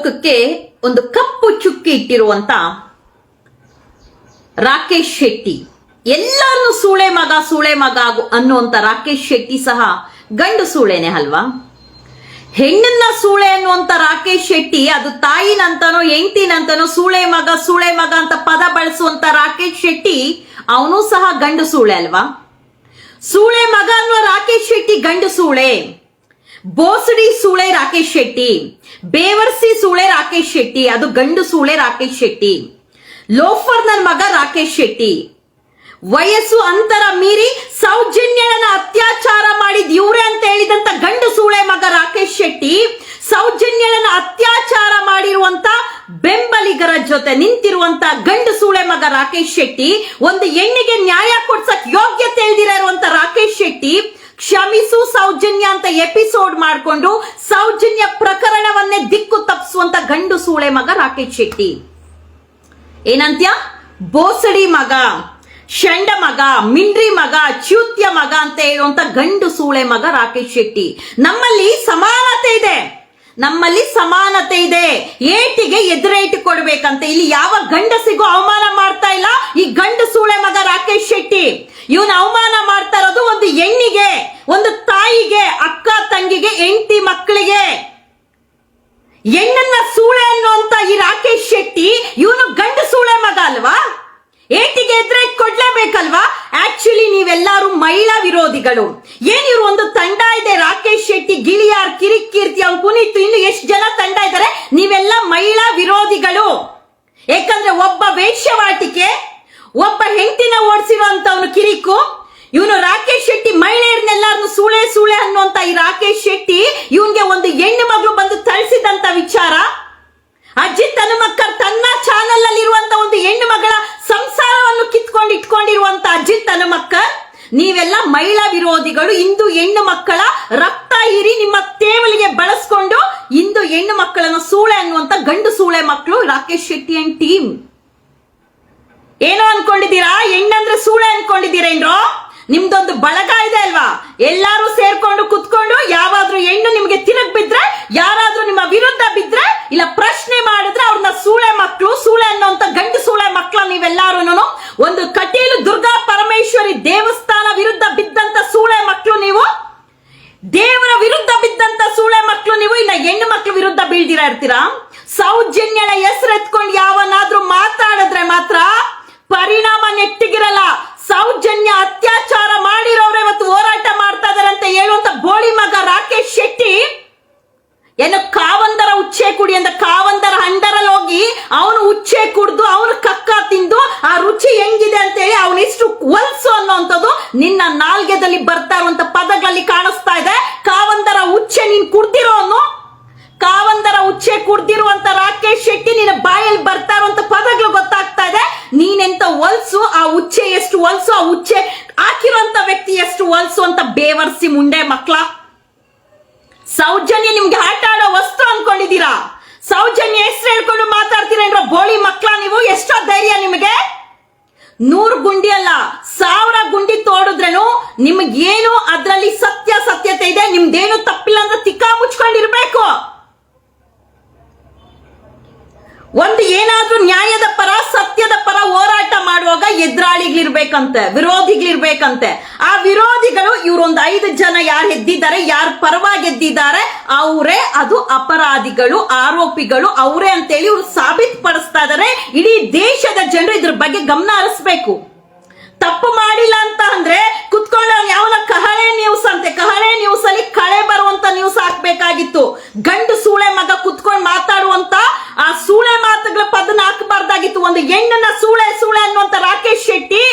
ಲೋಕಕ್ಕೆ ಒಂದು ಕಪ್ಪು ಚುಕ್ಕಿ ಇಟ್ಟಿರುವಂತ ರಾಕೇಶ್ ಶೆಟ್ಟಿ. ಎಲ್ಲರನ್ನು ಸೂಳೆ ಮಗ ಸೂಳೆ ಮಗ ಅನ್ನುವಂತ ರಾಕೇಶ್ ಶೆಟ್ಟಿ ಸಹ ಗಂಡು ಸೂಳೆನೆ ಅಲ್ವಾ? ಹೆಣ್ಣನ್ನ ಸೂಳೆ ಅನ್ನುವಂತ ರಾಕೇಶ್ ಶೆಟ್ಟಿ ಅದು ತಾಯಿನಂತನೋ, ಹೆಂಡ್ತಿನಂತನೋ ಸೂಳೆ ಮಗ ಸೂಳೆ ಮಗ ಅಂತ ಪದ ಬಳಸುವಂತ ರಾಕೇಶ್ ಶೆಟ್ಟಿ ಅವನು ಸಹ ಗಂಡು ಸೂಳೆ ಅಲ್ವಾ? ಸೂಳೆ ಮಗ ಅನ್ನುವ ರಾಕೇಶ್ ಶೆಟ್ಟಿ ಗಂಡು ಸೂಳೆ. ಬೋಸಡಿ ಸೂಳೆ ರಾಕೇಶ್ ಶೆಟ್ಟಿ, ಬೇವರ್ಸಿ ಸೂಳೆ ರಾಕೇಶ್ ಶೆಟ್ಟಿ, ಅದು ಗಂಡು ಸೂಳೆ ರಾಕೇಶ್ ಶೆಟ್ಟಿ ಲೋಫರ್ ನನ್ ಮಗ ರಾಕೇಶ್ ಶೆಟ್ಟಿ. ವಯಸ್ಸು ಅಂತರ ಮೀರಿ ಸೌಜನ್ಯನ ಅತ್ಯಾಚಾರ ಮಾಡಿದ ಇವ್ರೆ ಅಂತ ಹೇಳಿದಂತ ಗಂಡು ಸೂಳೆ ಮಗ ರಾಕೇಶ್ ಶೆಟ್ಟಿ ಸೌಜನ್ಯನ ಅತ್ಯಾಚಾರ ಮಾಡಿರುವಂತ ಬೆಂಬಲಿಗರ ಜೊತೆ ನಿಂತಿರುವಂತ ಗಂಡು ಸೂಳೆ ಮಗ ರಾಕೇಶ್ ಶೆಟ್ಟಿ, ಒಂದು ಹೆಣ್ಣಿಗೆ ನ್ಯಾಯ ಕೊಡ್ಸಕ್ ಯೋಗ್ಯತೆ ಇಲ್ದಿರ ರಾಕೇಶ್ ಶೆಟ್ಟಿ ಕ್ಷಮಿಸು ಸೌಜನ್ಯ ಅಂತ ಎಪಿಸೋಡ್ ಮಾಡಿಕೊಂಡು ಸೌಜನ್ಯ ಪ್ರಕರಣವನ್ನೇ ದಿಕ್ಕು ತಪ್ಪಿಸುವಂತ ಗಂಡು ಸೂಳೆ ಮಗ ರಾಕೇಶ್ ಶೆಟ್ಟಿ. ಏನಂತ್ಯ? ಬೋಸಡಿ ಮಗ, ಶಂಡ ಮಗ, ಮಿಂಡ್ರಿ ಮಗ, ಚ್ಯೂತ್ಯ ಮಗ ಅಂತ ಹೇಳುವಂತ ಗಂಡು ಸೂಳೆ ಮಗ ರಾಕೇಶ್ ಶೆಟ್ಟಿ. ನಮ್ಮಲ್ಲಿ ಸಮಾನತೆ ಇದೆ. ನಮ್ಮಲ್ಲಿ ಸಮಾನತೆ ಇದೆ. ಏಟಿಗೆ ಎದುರೇಟು ಕೊಡ್ಬೇಕಂತ. ಇಲ್ಲಿ ಯಾವ ಗಂಡಸಿಗೂ ಅವಮಾನ ಮಾಡ್ತಾ ಇಲ್ಲ. ಈ ಗಂಡು ಸೂಳೆ ಮಗ ರಾಕೇಶ್ ಶೆಟ್ಟಿ. ಇವನು ಅವಮಾನ ಮಾಡ್ತಾ ಇರೋದು ಒಂದು ಹೆಣ್ಣಿಗೆ, ಒಂದು ತಾಯಿಗೆ, ಅಕ್ಕ ತಂಗಿಗೆ, ಹೆಂಡತಿ ಮಕ್ಕಳಿಗೆ. ಹೆಣ್ಣನ್ನ ಸೂಳೆ ಅನ್ನುವಂತ ಈ ರಾಕೇಶ್ ಶೆಟ್ಟಿ, ಇವನು ಗಂಡು ಸೂಳೆ ಮಗ ಅಲ್ವಾ? ಏಟಿಗೆ ಎದ್ರೆ ಕೊಡ್ಲೇಬೇಕಲ್ವಾ? ಆಕ್ಚುಲಿ ನೀವೆಲ್ಲಾರು ಮಹಿಳಾ ವಿರೋಧಿಗಳು. ಏನಿರು ಒಂದು ತಂಡ ಇದೆ, ರಾಕೇಶ್ ಶೆಟ್ಟಿ, ಗಿಳಿಯಾರ್, ಕಿರಿಕೀರ್ತಿ ಅವ್ರು ಪುನೀತ್, ಇನ್ನು ಎಷ್ಟು ಜನ ತಂಡ ಇದ್ದಾರೆ ನೀವೆಲ್ಲ ಮಹಿಳಾ ವಿರೋಧಿಗಳು. ಯಾಕಂದ್ರೆ ಒಬ್ಬ ವೇಶ್ಯವಾಟಿಕೆ, ಒಬ್ಬ ಹೆಂಡತಿನ ಓಡಿಸಿರುವಂತವನು ಕಿರಿಕು, ಇವನು ರಾಕೇಶ್ ಶೆಟ್ಟಿ ಮಹಿಳೆಯರನ್ನೆಲ್ಲರನ್ನು ಸೂಳೆ ಸೂಳೆ ಅನ್ನುವಂತ ಈ ರಾಕೇಶ್ ಶೆಟ್ಟಿ, ಇವನ್ಗೆ ಒಂದು ಹೆಣ್ಣು ಮಗಳು ಬಂದು ತಳಿಸಿದಂತ ವಿಚಾರ. ಅಜಿತ್ ಮಕ್ಕಳ ತನ್ನ ಚಾನೆಲ್ ಅಲ್ಲಿ ಇರುವಂತ ಒಂದು ಹೆಣ್ಣು ಮಗಳ ಸಂಸಾರವನ್ನು ಕಿತ್ಕೊಂಡು ಇಟ್ಕೊಂಡಿರುವಂತ ಅಜ್ಜಿ ತನ್ನ ಮಕ್ಕ, ನೀವೆಲ್ಲ ಮಹಿಳಾ ವಿರೋಧಿಗಳು, ಇಂದು ಹೆಣ್ಣು ಮಕ್ಕಳ ರಕ್ತ ಹೀರಿ ನಿಮ್ಮ ತೇವಲಿಗೆ ಬಳಸ್ಕೊಂಡು ಇಂದು ಹೆಣ್ಣು ಮಕ್ಕಳನ್ನು ಸೂಳೆ ಅನ್ನುವಂತ ಗಂಡು ಸೂಳೆ ಮಕ್ಕಳು ರಾಕೇಶ್ ಶೆಟ್ಟಿ ಅಂಡ್ ಟೀಮ್ ಏನೋ ಅನ್ಕೊಂಡಿದ್ದೀರಾ? ಹೆಣ್ಣಂದ್ರೆ ಸೂಳೆ ಅನ್ಕೊಂಡಿದ್ದೀರೇನ್ರೋ? ನಿಮ್ದೊಂದು ಬಳಗ ಇದೆ ಅಲ್ವಾ? ಎಲ್ಲಾರು ಸೇರ್ಕೊಂಡು ಕುತ್ಕೊಂಡು ಯಾವಾದ್ರೂ ಹೆಣ್ಣು ನಿಮ್ಗೆ ತಿರುಗ್ ಬಿದ್ರೆ, ಯಾರಾದ್ರೂ ನಿಮ್ಮ ವಿರುದ್ಧ ಬಿದ್ರೆ, ಇಲ್ಲ ಪ್ರಶ್ನೆ ಮಾಡಿದ್ರೆ ಅವ್ರನ್ನ ಸೂಳೆ ಮಕ್ಕಳು ಸೂಳೆ ಅನ್ನೋಂತ ಗಂಡು ಸೂಳೆ ಮಕ್ಕಳ ನೀವೆಲ್ಲಾರು ಒಂದು ಕಟೀಲು ದುರ್ಗಾ ಪರಮೇಶ್ವರಿ ದೇವಸ್ಥಾನ ವಿರುದ್ಧ ಬಿದ್ದಂತ ಸೂಳೆ ಮಕ್ಕಳು ನೀವು. ದೇವರ ವಿರುದ್ಧ ಬಿದ್ದಂತ ಸೂಳೆ ಮಕ್ಕಳು ನೀವು ಇನ್ನ ಹೆಣ್ಣು ಮಕ್ಕಳ ವಿರುದ್ಧ ಬೀಳ್ದಿರಾ ಇರ್ತೀರಾ? ಸೌಜನ್ಯಳ ಹೆಸರು ಎತ್ಕೊಂಡು ಯಾವನಾದ್ರೂ ಮಾತಾಡಿದ್ರೆ ಮಾತ್ರ ಪರಿಣಾಮ ನೆಟ್ಟಿಗಿರಲ್ಲ. ಸೌಜನ್ಯ ಅತ್ಯಾಚಾರ ಮಾಡಿರೋರೇ ಇವತ್ತು ಹೋರಾಟ ಮಾಡ್ತಾ ಇದಾರೆ ಅಂತ ಹೇಳುವಂತ ಬೋಳಿ ಮಗ ರಾಕೇಶ್ ಶೆಟ್ಟಿ. ಏನು ಕಾವಂದರ ಉಚ್ಚೆ ಕುಡಿ ಅಂತ ಕಾವಂದರ ಹಂಡರಲ್ಲಿ ಹೋಗಿ ಅವನು ಉಚ್ಚೆ ಕುಡ್ದು ಅವನು ಕಕ್ಕ ತಿಂದು ಆ ರುಚಿ ಹೆಂಗಿದೆ ಅಂತ ಹೇಳಿ ಅವನಿಷ್ಟು ಹೊಲ್ಸು ಅನ್ನೋಂಥದ್ದು ನಿನ್ನ ನಾಲ್ಗೆದಲ್ಲಿ ಬರ್ತಾ ಇರುವಂತ ಪದಗಳಲ್ಲಿ ಕಾಣಿಸ್ತಾ ಇದೆ. ಕಾವಂದರ ಉಚ್ಚೆ ನೀನ್ ಕುಡ್ದಿರೋನು ಕಾವಂದರ ಉಚ್ಚೆ ಕುಡ್ದಿರುವಂತ ರಾಕೇಶ್ ಶೆಟ್ಟಿ ನಿನ್ನ ಬಾಯಲ್ಲಿ ಬರ್ತಾ ಇರುವಂತ ಪದಗಳು ಗೊತ್ತಾಗ್ತಾ ಇದೆ. ನೀನೆಂತ ಹೊಲ್ಸು ಆ ಉಚ್ಚೆ ಎಷ್ಟು ಹೊಲ್ಸು ಆ ಉಚ್ಚೆ ಹಾಕಿರುವಂತ ವ್ಯಕ್ತಿ ಎಷ್ಟು ಹೊಲ್ಸು ಅಂತ ಬೇವರ್ಸಿ ಮುಂಡೆ ಮಕ್ಕಳ ಸೌಜನ್ಯ ನಿಮ್ಗೆ ಆಟ ಆಡೋ ವಸ್ತು ಅನ್ಕೊಂಡಿದ್ದೀರಾ? ಸೌಜನ್ಯ ಹೆಸರು ಹೇಳ್ಕೊಂಡು ಮಾತಾಡ್ತೀರೇನ್ರ ಬೋಳಿ ಮಕ್ಕಳ ನೀವು? ಎಷ್ಟೋ ಧೈರ್ಯ ನಿಮಗೆ. ನೂರು ಗುಂಡಿ ಅಲ್ಲ, ಸಾವಿರ ಗುಂಡಿ ತೋಡಿದ್ರೇನು ನಿಮಗೇನು ಅದರಲ್ಲಿ ಸತ್ಯ ಸತ್ಯತೆ ಇದೆ? ನಿಮ್ದೇನು ತಪ್ಪಿಲ್ಲ ಅಂದ್ರೆ ತಿಕ್ಕ ಮುಚ್ಕೊಂಡಿರ್ಬೇಕು. ಒಂದು ಏನಾದ್ರೂ ನ್ಯಾಯದ ಪರ, ಸತ್ಯದ ಪರ ಹೋರಾಟ ಮಾಡುವಾಗ ಎದುರಾಳಿಗಳಿರ್ಬೇಕಂತೆ, ವಿರೋಧಿಗಳಿರ್ಬೇಕಂತೆ. ಆ ವಿರೋಧಿಗಳು ಇವರೊಂದು ಐದು ಜನ ಯಾರು ಎದ್ದಿದ್ದಾರೆ, ಯಾರು ಪರವಾಗಿ ಎದ್ದಿದ್ದಾರೆ, ಅವರೇ ಅದು ಅಪರಾಧಿಗಳು, ಆರೋಪಿಗಳು, ಅವರೇ ಅಂತೇಳಿ ಇವರು ಸಾಬೀತು ಪಡಿಸ್ತಾ ಇದಾರೆ. ಇಡೀ ದೇಶದ ಜನರು ಇದ್ರ ಬಗ್ಗೆ ಗಮನ ಹರಿಸ್ಬೇಕು. ತಪ್ಪು ಮಾಡಿಲ್ಲ ಅಂತ ಅಂದ್ರೆ ಕುತ್ಕೊಂಡು ಯಾವನ ಕಹಳೆ ನ್ಯೂಸ್ ಅಂತೆ. ಕಹಳೆ ನ್ಯೂಸ್ ಅಲ್ಲಿ ಕಳೆ ಬರುವಂತ ನ್ಯೂಸ್ ಹಾಕ್ಬೇಕಾಗಿತ್ತು. ಗಂಡು ಸೂಳೆ ಮಗ ಕುತ್ಕೊಂಡು ಮಾತಾಡುವಂತ ಆ ಸೂಳೆ ಮಾತುಗಳ ಪದನ ಹಾಕಬಾರ್ದಾಗಿತ್ತು. ಒಂದು ಹೆಣ್ಣನ್ನ ಸೂಳೆ ಸೂಳೆ ಅನ್ನುವಂತ ರಾಕೇಶ್ ಶೆಟ್ಟಿ,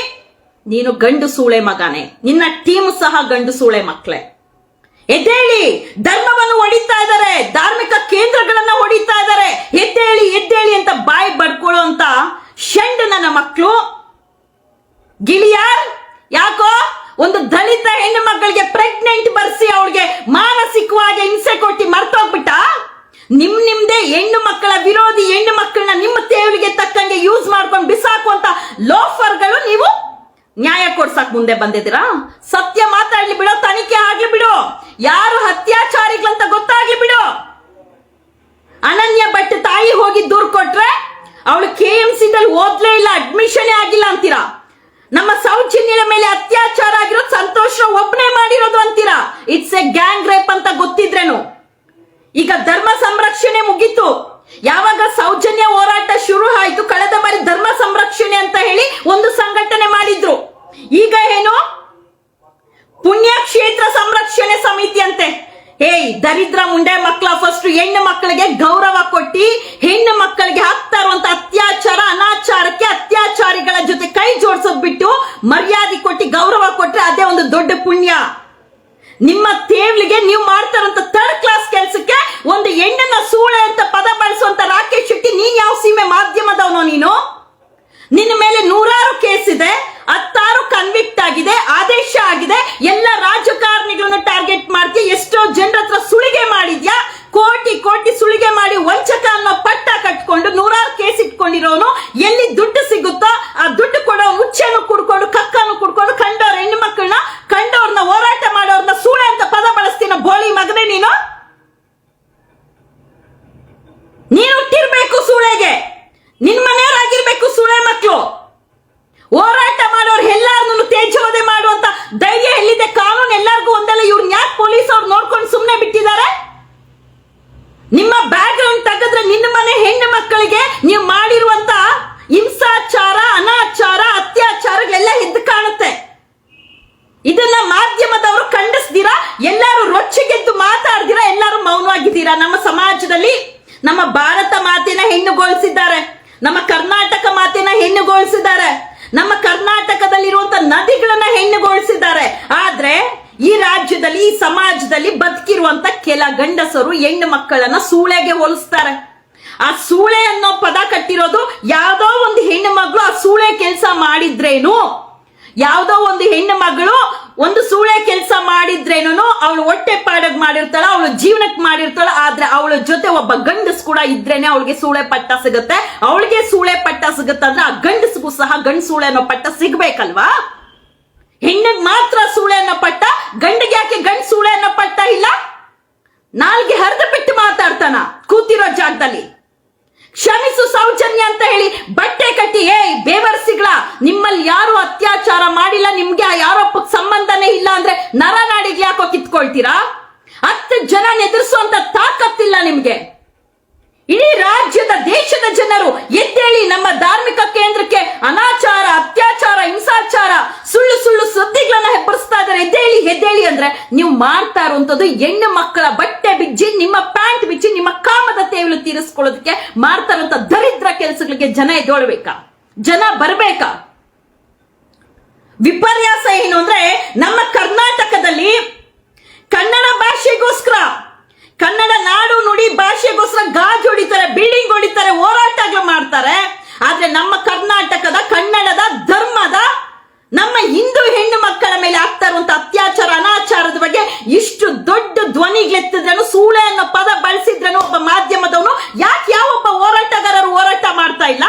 ನೀನು ಗಂಡು ಸೂಳೆ ಮಗನೇ. ನಿನ್ನ ಟೀಮ್ ಸಹ ಗಂಡು ಸೂಳೆ ಮಕ್ಕಳೇ ಎದ್ದೇಳಿ, ಧರ್ಮವನ್ನು ಹೊಡಿತಾ ಇದ್ದಾರೆ. ಧಾರ್ಮಿಕ ಕೇಂದ್ರಗಳನ್ನ ಹೊಡಿತಾ ಇದ್ದಾರೆ. ಎದ್ದೇಳಿ ಎದ್ದೇಳಿ ಅಂತ ಬಾಯಿ ಬಡ್ಕೊಳ್ಳುವಂತ ಶಂಡ್ ನನ್ನ ಮಕ್ಕಳು ಗಿಳಿಯಾರ್ ಯಾಕೋ ಒಂದು ದಲಿತ ಹೆಣ್ಣು ಮಕ್ಕಳಿಗೆ ಪ್ರೆಗ್ನೆಂಟ್ ಬರ್ಸಿ ಅವಳಿಗೆ ಮಾನಸಿಕವಾಗಿ ಹಿಂಸೆ ಕೊಟ್ಟಿ ಮರ್ತೋಗ್ಬಿಟ್ಟ ನಿಮ್ ನಿಮ್ದೇ ಹೆಣ್ಣು ಮಕ್ಕಳ ವಿರೋಧಿ ಹೆಣ್ಣು ಮಕ್ಕಳನ್ನ ನಿಮ್ಮ ತೇವಲಿಗೆ ತಕ್ಕಂಗೆ ಯೂಸ್ ಮಾಡ್ಕೊಂಡು ಬಿಸಾಕುವಂತ ಲೋಫರ್ಗಳು ನೀವು ನ್ಯಾಯ ಕೊಡ್ಸಕ್ ಮುಂದೆ ಬಂದಿದ್ದೀರಾ? ಸತ್ಯ ಮಾತಾಡ್ಲಿ ಬಿಡೋ, ತನಿಖೆ ಆಗ್ಲಿ ಬಿಡು. ಯಾರು ಅತ್ಯಾಚಾರಿಗಳಂತ ಗೊತ್ತಾಗ್ಲಿ ಬಿಡು. ಅನನ್ಯ ಭಟ್ ತಾಯಿ ಹೋಗಿ ದೂರ್ ಕೊಟ್ರೆ ಅವಳು ಕೆ ಎಂ ದಲ್ಲಿ ಓದ್ಲೇ ಇಲ್ಲ ಅಡ್ಮಿಷನ್ ಆಗಿಲ್ಲ ಅಂತೀರಾ? ನಮ್ಮ ಸೌಜನ್ಯದ ಮೇಲೆ ಅತ್ಯಾಚಾರ ಆಗಿರೋದು ಸಂತೋಷ ಒಬ್ಬನೇ ಮಾಡಿರೋದು ಅಂತೀರಾ? ಇಟ್ಸ್ ಎ ಗ್ಯಾಂಗ್ ರೇಪ್ ಅಂತ ಗೊತ್ತಿದ್ರೇನು? ಈಗ ಧರ್ಮ ಸಂರಕ್ಷಣೆ ಮುಗೀತು. ಯಾವಾಗ ಸೌಜನ್ಯ ಹೋರಾಟ ಶುರು ಆಯ್ತು, ಕಳೆದ ಬಾರಿ ಧರ್ಮ ಸಂರಕ್ಷಣೆ ಅಂತ ಹೇಳಿ ಒಂದು ಸಂಘಟನೆ ಮಾಡಿದ್ರು. ಈಗ ಏನು? ಪುಣ್ಯಕ್ಷೇತ್ರ ಸಂರಕ್ಷಣೆ ಸಮಿತಿ ಅಂತೆ ಏಯ್ ದರಿದ್ರ ಮುಂಡೆ ಮಕ್ಕಳ ಫಸ್ಟ್ ಹೆಣ್ಣು ಮಕ್ಕಳಿಗೆ ಗೌರವ ಕೊಟ್ಟಿ, ಹೆಣ್ಣು ಮಕ್ಕಳಿಗೆ ಆಗ್ತಾ ಅತ್ಯಾಚಾರ, ಅನಾಚಾರಕ್ಕೆ ಅತ್ಯಾಚಾರಿಗಳ ಜೊತೆ ಕೈ ಜೋಡಿಸೋದ್ ಬಿಟ್ಟು ಮರ್ಯಾದೆ ಕೊಟ್ಟು ಗೌರವ ಕೊಟ್ರೆ ಅದೇ ಒಂದು ದೊಡ್ಡ ಪುಣ್ಯ. ನಿಮ್ಮ ತೇವ್ಲಿಗೆ ನೀವು ಮಾಡ್ತಾರಂತ ಥರ್ಡ್ ಕ್ಲಾಸ್ ಕೆಲಸಕ್ಕೆ ಒಂದು ಹೆಣ್ಣನ್ನ ಸೂಳೆ ಅಂತ ಪದ ಬಳಸುವಂತ ರಾಕೇಶ್ ಶೆಟ್ಟಿ ನೀನ್ ಯಾವ ಸೀಮೆ ಮಾಧ್ಯಮದವನೋ ನೀನು ನಿನ್ನ ಮೇಲೆ ನೂರಾರು ಕೇಸ್ ಇದೆ ಹತ್ತಾರು ಕನ್ವಿಕ್ಟ್ ಆಗಿದೆ ಆದೇಶ ಆಗಿದೆ ಎಲ್ಲ ರಾಜಕಾರಣಿಗಳನ್ನು ಟಾರ್ಗೆಟ್ ಮಾಡ್ತೀಯ ಎಷ್ಟೋ ಜನರ ಹತ್ರ ಸುಳಿಗೆ ಮಾಡಿದ್ಯಾ ಕೋಟಿ ಕೋಟಿ ಸುಳಿಗೆ ಮಾಡಿ ವಂಚಕ ಅನ್ನೋ ಪಟ್ಟ ಕಟ್ಕೊಂಡು ನೂರಾರು ಕೇಸ್ ಇಟ್ಕೊಂಡಿರೋನು ಎಲ್ಲಿ ದುಡ್ಡು ಸಿಗುತ್ತೋ ಆ ದುಡ್ಡು ಕೊಡೋ ಹುಚ್ಚನ್ನು ಕುಡ್ಕೊಂಡು ಕಕ್ಕನ್ನು ಕುಡ್ಕೊಂಡು ಕಂಡವ್ರ ಹೆಣ್ಣು ಮಕ್ಕಳನ್ನ ಕಂಡವ್ರನ್ನ ಹೋರಾಟ ಮಾಡೋರ್ನ ಸೂಳೆ ಅಂತ ಪದ ಬಳಸ್ತೀನ ಬೋಳಿ ಮಗನೇ ನೀನು ನೀನು ಹುಟ್ಟಿರ್ಬೇಕು ಸೂಳೆಗೆ ನಿನ್ ಮನೆಯವರಾಗಿರ್ಬೇಕು ಸೂಳೆ ಮಕ್ಕಳು ಹೋರಾಟ ಮಾಡೋರು ಎಲ್ಲಾರನ್ನು ತೇಜೋದೆ ಮಾಡುವಂತ ಧೈರ್ಯ ಎಲ್ಲಿದೆ ಕಾನೂನು ಎಲ್ಲರಿಗೂ ಒಂದಲ್ಲ ಇವ್ರನ್ನ ಯಾಕೆ ಪೊಲೀಸ್ ಅವ್ರು ನೋಡ್ಕೊಂಡು ಸುಮ್ಮನೆ ಬಿಟ್ಟಿದ್ದಾರೆ ನಿಮ್ಮ ಬ್ಯಾಕ್ ಗ್ರೌಂಡ್ ತೆಗೆದ್ರೆ ನಿನ್ನ ಮನೆ ಹೆಣ್ಣು ಮಕ್ಕಳಿಗೆ ನೀವು ಮಾಡಿರುವಂತ ಹಿಂಸಾಚಾರ ಅನಾಚಾರ ಅತ್ಯಾಚಾರಗಳೆಲ್ಲ ಎದ್ದು ಕಾಣುತ್ತೆ ಇದನ್ನ ಮಾಧ್ಯಮದವರು ಖಂಡಿಸ್ತೀರಾ ಎಲ್ಲರೂ ರೊಚ್ಚಿಗೆದ್ದು ಮಾತಾಡ್ದಿರಾ ಎಲ್ಲರೂ ಮೌನವಾಗಿದ್ದೀರಾ ನಮ್ಮ ಸಮಾಜದಲ್ಲಿ ನಮ್ಮ ಭಾರತ ಮಾತಿನ ಹೆಣ್ಣುಗೊಳಿಸಿದ್ದಾರೆ ನಮ್ಮ ಕರ್ನಾಟಕ ಮಾತಿನ ಹೆಣ್ಣುಗೊಳಿಸಿದ್ದಾರೆ ನಮ್ಮ ಕರ್ನಾಟಕದಲ್ಲಿರುವಂತ ನದಿಗಳನ್ನ ಹೆಣ್ಣುಗೊಳಿಸಿದ್ದಾರೆ ಆದ್ರೆ ಈ ರಾಜ್ಯದಲ್ಲಿ ಈ ಸಮಾಜದಲ್ಲಿ ಬದುಕಿರುವಂತ ಕೆಲ ಗಂಡಸರು ಹೆಣ್ಣು ಮಕ್ಕಳನ್ನ ಸೂಳೆಗೆ ಹೋಲಿಸ್ತಾರೆ. ಆ ಸೂಳೆ ಅನ್ನೋ ಪದ ಕಟ್ಟಿರೋದು ಯಾವ್ದೋ ಒಂದು ಹೆಣ್ಣು ಮಗಳು ಆ ಸೂಳೆ ಕೆಲಸ ಮಾಡಿದ್ರೇನು? ಯಾವ್ದೋ ಒಂದು ಹೆಣ್ಣು ಮಗಳು ಒಂದು ಸೂಳೆ ಕೆಲಸ ಮಾಡಿದ್ರೇನು ಅವಳು ಹೊಟ್ಟೆ ಪಾಡಗ್ ಮಾಡಿರ್ತಾಳ, ಅವಳು ಜೀವನಕ್ಕೆ ಮಾಡಿರ್ತಾಳ, ಆದ್ರೆ ಅವಳ ಜೊತೆ ಒಬ್ಬ ಗಂಡಸ್ ಕೂಡ ಇದ್ರೇನೆ ಅವಳಿಗೆ ಸೂಳೆ ಪಟ್ಟ ಸಿಗುತ್ತೆ. ಅವಳಿಗೆ ಸೂಳೆ ಪಟ್ಟ ಸಿಗುತ್ತೆ ಅಂದ್ರೆ ಆ ಗಂಡಸ್ಗೂ ಸಹ ಗಂಡ ಸೂಳೆ ಅನ್ನೋ ಪಟ್ಟ ಸಿಗ್ಬೇಕಲ್ವಾ? ಹೆಣ್ಣಿಗೆ ಮಾತ್ರ ಸೂಳೆಯನ್ನ ಪಟ್ಟ, ಗಂಡಿಗೆ ಯಾಕೆ ಗಂಡ ಸೂಳೆಯನ್ನ ಪಟ್ಟ ಇಲ್ಲ? ನಾಲ್ಗೆ ಹರಿದು ಬಿಟ್ಟು ಮಾತಾಡ್ತಾನ ಕೂತಿರೋ ಜಾಗದಲ್ಲಿ. ಕ್ಷಮಿಸು ಸೌಜನ್ಯ ಅಂತ ಹೇಳಿ ಬಟ್ಟೆ ಕಟ್ಟಿ ಏ ಬೇವರ್ಸಿಗಳ ನಿಮ್ಮಲ್ಲಿ ಯಾರು ಅತ್ಯಾಚಾರ ಮಾಡಿಲ್ಲ, ನಿಮ್ಗೆ ಆ ಯಾರೊಪ್ಪ ಸಂಬಂಧನೇ ಇಲ್ಲ ಅಂದ್ರೆ ನರನಾಡಿಗೆ ಯಾಕೋ ಕಿತ್ಕೊಳ್ತೀರಾ? ಹತ್ತು ಜನ ಎದುರಿಸುವಂತ ತಾಕತ್ತಿಲ್ಲ ನಿಮ್ಗೆ. ಇಡೀ ರಾಜ್ಯದ, ದೇಶದ ಜನರು ಎದ್ದೇಳಿ ನಮ್ಮ ಧಾರ್ಮಿಕ ಕೇಂದ್ರಕ್ಕೆ ಅನಾಚಾರ, ಅತ್ಯಾಚಾರ, ಹಿಂಸಾಚಾರ, ಸುಳ್ಳು ಸುಳ್ಳು ಸುದ್ದಿಗಳನ್ನ ಹೆಬ್ಬರಿಸ್ತಾ ಇದಾರೆ ಎದ್ದೇಳಿ ಎದ್ದೇಳಿ ಅಂದ್ರೆ ನೀವು ಮಾಡ್ತಾ ಇರುವಂತದ್ದು ಹೆಣ್ಣು ಮಕ್ಕಳ ಬಟ್ಟೆ ಬಿಚ್ಚಿ, ನಿಮ್ಮ ಪ್ಯಾಂಟ್ ಬಿಚ್ಚಿ, ನಿಮ್ಮ ಕಾಮದ ತೇವಲು ತೀರಿಸ್ಕೊಳ್ಳೋದಕ್ಕೆ ಮಾಡ್ತಾ ಇರುವಂತ ದರಿದ್ರ ಕೆಲಸಗಳಿಗೆ ಜನ ಎದ್ದೋಳ್ಬೇಕ? ಜನ ಬರ್ಬೇಕಾ? ವಿಪರ್ಯಾಸ ಏನು ಅಂದ್ರೆ ನಮ್ಮ ಕರ್ನಾಟಕದಲ್ಲಿ ಕನ್ನಡ ಭಾಷೆಗೋಸ್ಕರ ಕನ್ನಡ ನಾಡು ನುಡಿ ಭಾಷೆಗೋಸ್ಕರ ಗಾಜು ಹೊಡಿತಾರೆ ಬಿಲ್ಡಿಂಗ್ ಹೊಡಿತಾರೆ, ಹೋರಾಟಗಳು ಮಾಡ್ತಾರೆ. ಆದ್ರೆ ನಮ್ಮ ಕರ್ನಾಟಕದ, ಕನ್ನಡದ ಧರ್ಮದ ನಮ್ಮ ಹಿಂದೂ ಹೆಣ್ಣು ಮಕ್ಕಳ ಮೇಲೆ ಆಗ್ತಾ ಇರುವಂತ ಅತ್ಯಾಚಾರ, ಅನಾಚಾರದ ಬಗ್ಗೆ ಇಷ್ಟು ದೊಡ್ಡ ಧ್ವನಿಗೆತ್ತಿದ್ರನು ಸೂಳೆ ಅನ್ನೋ ಪದ ಬಳಸಿದ್ರನು ಒಬ್ಬ ಮಾಧ್ಯಮದವನು ಯಾಕೆ ಯಾವೊಬ್ಬ ಹೋರಾಟಗಾರರು ಹೋರಾಟ ಮಾಡ್ತಾ ಇಲ್ಲ?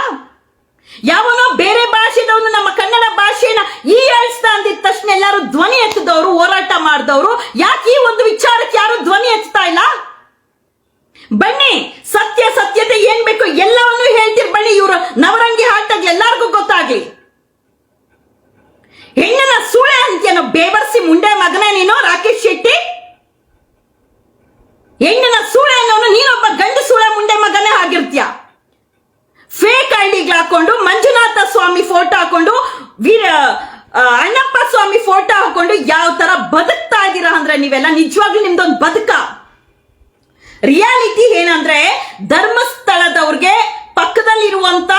ಯಾವನೋ ಬೇರೆ ಭಾಷೆದವನು ನಮ್ಮ ಕನ್ನಡ ಭಾಷೆನ ಈ ಅಳಿಸ್ತಾ ಅಂದಿದ ತಕ್ಷಣ ಎಲ್ಲರೂ ಧ್ವನಿ ಎತ್ತಿದವರು, ಹೋರಾಟ ಮಾಡಿದವರು. ಯಾಕೆ ಈ ಒಂದು ವಿಚಾರಕ್ಕೆ ಯಾರು ಧ್ವನಿ ಎತ್ತಾ ಇಲ್ಲ ಬನ್ನಿ ಸತ್ಯ ಸತ್ಯತೆ ಏನ್ ಬೇಕು ಎಲ್ಲವನ್ನೂ ಹೇಳ್ತಿರ್ ಬನ್ನಿ ಇವರು ನವರಂಗಿ ಹಾಟಾಗ್ಲಿ ಎಲ್ಲರಿಗೂ ಗೊತ್ತಾಗ್ಲಿ. ಹೆಣ್ಣನ ಸೂಳೆ ಅಂತ್ಯನ ಬೇಬರ್ಸಿ ಮುಂಡೆ ಮಗನೇ ನೀನು, ರಾಕೇಶ್ ಶೆಟ್ಟಿ. ಹೆಣ್ಣನ ಸೂಳೆ ಅನ್ನೋನು ನೀನೊಬ್ಬ ಗಂಡು ಸೂಳೆ ಮುಂಡೆ ಮಗನೇ ಆಗಿರ್ತೀಯ. ಫೇಕ್ ಐಡಿಗಳು ಹಾಕೊಂಡು, ಮಂಜುನಾಥ ಸ್ವಾಮಿ ಫೋಟೋ ಹಾಕೊಂಡು, ವೀರ ಅಣ್ಣಪ್ಪ ಸ್ವಾಮಿ ಫೋಟೋ ಹಾಕೊಂಡು ಯಾವ ತರ ಬದುಕ್ತಾ ಇದ್ದೀರಾ ಅಂದ್ರೆ ನೀವೆಲ್ಲ ನಿಜವಾಗ್ಲೂ ನಿಮ್ದೊಂದು ಬದುಕ. ರಿಯಾಲಿಟಿ ಏನಂದ್ರೆ ಧರ್ಮಸ್ಥಳದವ್ರಿಗೆ ಪಕ್ಕದಲ್ಲಿರುವಂತ